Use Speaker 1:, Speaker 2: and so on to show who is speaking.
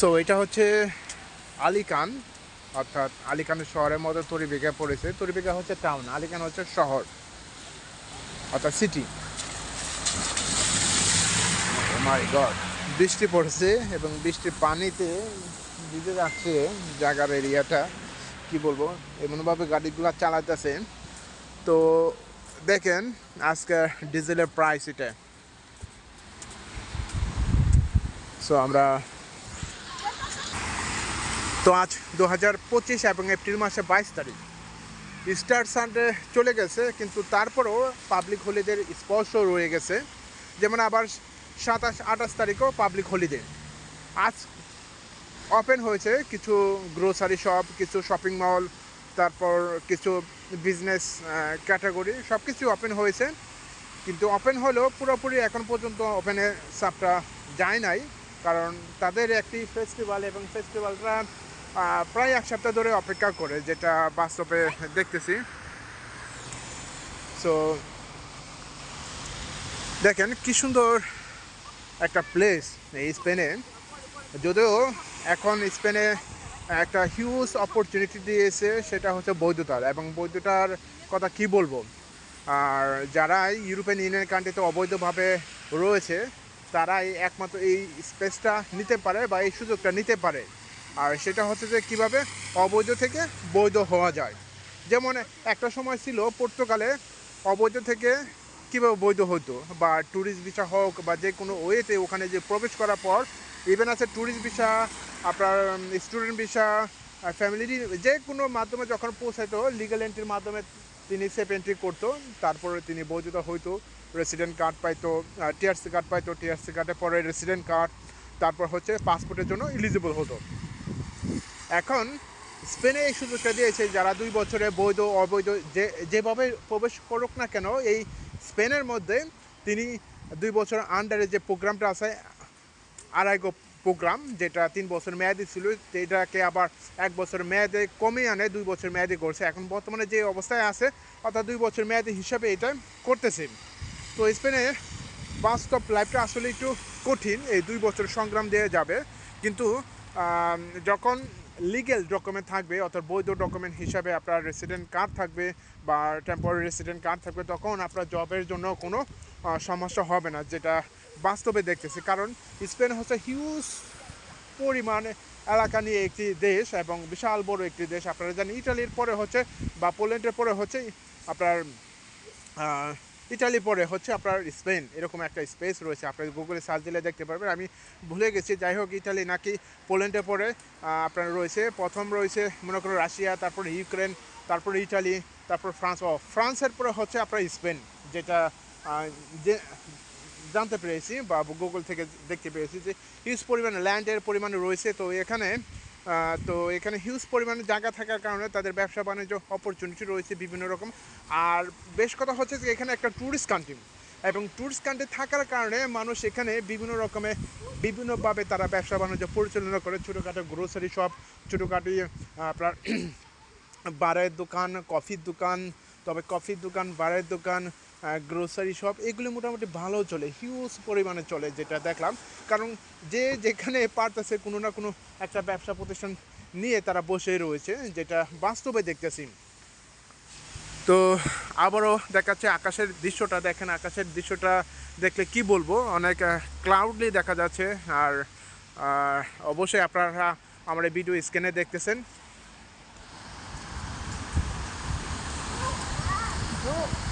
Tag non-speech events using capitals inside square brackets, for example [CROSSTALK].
Speaker 1: So এটা হচ্ছে আলিকান, অর্থাৎ আলিকানের শহরের মধ্যে তরিবেগা পড়েছে। তরিবেগা হচ্ছে টাউন আলিকান হচ্ছে শহর, অর্থাৎ সিটি গড বৃষ্টি পড়ছে এবং বৃষ্টির পানিতে ভিজে যাচ্ছে জায়গার এরিয়াটা। কি বলব? এমনভাবে গাড়িগুলো চালাতেছে তো দেখেন আজকে ডিজেলের প্রাইস এটা। সো আমরা তো আজ দু হাজার পঁচিশ এবং এপ্রিল মাসে বাইশ তারিখ। ইস্টার সানডে চলে গেছে, কিন্তু তারপরেও পাবলিক হলিডের স্পর্শ রয়ে গেছে। যেমন আবার সাতাশ, আঠাশ তারিখও পাবলিক হলিডে আজ ওপেন হয়েছে কিছু গ্রোসারি শপ কিছু শপিং মল তারপর কিছু বিজনেস ক্যাটাগরি সব কিছু ওপেন হয়েছে। কিন্তু ওপেন হলেও পুরোপুরি এখন পর্যন্ত ওপেনের সাপটা যায় নাই। কারণ তাদের একটি ফেস্টিভ্যাল এবং ফেস্টিভ্যালটা প্রায় এক সপ্তাহ ধরে অপেক্ষা করে, যেটা বাস্তবে দেখতেছি। সো দেখেন কি সুন্দর একটা প্লেস এই স্পেনে যদিও এখন স্পেনে একটা হিউজ অপরচুনিটি দিয়েছে, সেটা হচ্ছে বৈধতার। এবং বৈধতার কথা কি বলব? আর যারা ইউরোপিয়ান ইউনিয়ন কান্ট্রিতে অবৈধভাবে রয়েছে তারাই একমাত্র এই স্পেসটা নিতে পারে বা এই সুযোগটা নিতে পারে। আর সেটা হচ্ছে যে কীভাবে অবৈধ থেকে বৈধ হওয়া যায়। যেমন একটা সময় ছিল পর্তুগালে অবৈধ থেকে কীভাবে বৈধ হতো বা ট্যুরিস্ট ভিসা হোক বা যে কোনো ওয়েতে ওখানে যে প্রবেশ করার পর ইভেন আছে ট্যুরিস্ট ভিসা আপনার স্টুডেন্ট ভিসা ফ্যামিলি যে কোনো মাধ্যমে যখন পৌঁছাতো লিগাল এন্ট্রির মাধ্যমে তিনি সেফ এন্ট্রি করতো, তারপরে তিনি বৈধতা হইতো রেসিডেন্ট কার্ড পাইতো টিআরসি কার্ড পাইতো টিআরসি কার্ডের পরে রেসিডেন্ট কার্ড তারপর হচ্ছে পাসপোর্টের জন্য এলিজিবল হতো। এখন স্পেনে এই সুযোগটা দিয়েছে, যারা দুই বছরে বৈধ, অবৈধ, যে, যেভাবে প্রবেশ করুক না কেন, এই স্পেনের মধ্যে তিনি দুই বছর আন্ডারে যে প্রোগ্রামটা আছে আড়াইগো প্রোগ্রাম যেটা তিন বছর মেয়াদি ছিল এটাকে আবার এক বছর মেয়াদে কমিয়ে আনে, দুই বছর মেয়াদি করছে। এখন বর্তমানে যে অবস্থায় আছে, অর্থাৎ দুই বছর মেয়াদি হিসাবে এটা করতেছে। তো স্পেনের বাস্তব লাইফটা আসলে একটু কঠিন, এই দুই বছর সংগ্রাম দিয়ে যাবে। কিন্তু যখন লিগেল ডকুমেন্ট থাকবে, অর্থাৎ বৈধ ডকুমেন্ট হিসাবে আপনার রেসিডেন্ট কার্ড থাকবে বা টেম্পোরারি রেসিডেন্ট কার্ড থাকবে, তখন আপনার জবের জন্য কোনো সমস্যা হবে না, যেটা বাস্তবে দেখতেছি, কারণ স্পেন হচ্ছে হিউজ পরিমাণে এলাকা নিয়ে একটি দেশ এবং বিশাল বড় একটি দেশ। আপনারা জানেন ইটালির পরে হচ্ছে বা পোল্যান্ডের পরে হচ্ছে আপনার ইটালি পরে হচ্ছে আপনার স্পেন, এরকম একটা স্পেস রয়েছে। আপনার গুগলে সার্চ দিলে দেখতে পারবেন। আমি ভুলে গেছি, যাই হোক, ইটালি নাকি পোল্যান্ডের পরে আপনার রয়েছে। প্রথম রয়েছে, মনে করো, রাশিয়া, তারপরে ইউক্রেন, তারপরে ইটালি, তারপর ফ্রান্স। ও, ফ্রান্সের পরে হচ্ছে আপনার স্পেন, যেটা যে জানতে পেরেছি বা গুগল থেকে দেখতে পেরেছি যে হিউজ পরিমাণে ল্যান্ডের পরিমাণে রয়েছে। তো এখানে তো এখানে হিউজ পরিমাণে জায়গা থাকার কারণে তাদের ব্যবসা বাণিজ্য অপরচুনিটি রয়েছে বিভিন্ন রকম। আর বেশ কথা হচ্ছে যে এখানে একটা ট্যুরিস্ট কান্ট্রি এবং ট্যুরিস্ট কান্ট্রি থাকার কারণে মানুষ এখানে বিভিন্ন রকমের বিভিন্নভাবে তারা ব্যবসা বাণিজ্য পরিচালনা করে। ছোটোখাটো গ্রোসারি শপ ছোটোখাটো আপনার [CLEARS THROAT] বারের দোকান কফির দোকান তবে কফির দোকান, বারের দোকান গ্রোসারি শপ এগুলো মোটামুটি ভালো চলে হিউজ পরিমাণে চলে যেটা দেখলাম। কারণ যে যেখানে পারতেছে কোনো না কোনো একটা ব্যবসা প্রতিষ্ঠান নিয়ে তারা বসে রয়েছে, যেটা বাস্তবে দেখতেছি। তো আবারও দেখাচ্ছে আকাশের দৃশ্যটা, দেখেন আকাশের দৃশ্যটা দেখলে কি বলব? অনেক ক্লাউডলি দেখা যাচ্ছে, আর অবশ্যই আপনারা আমার ভিডিও স্ক্রিনে দেখতেছেন। No.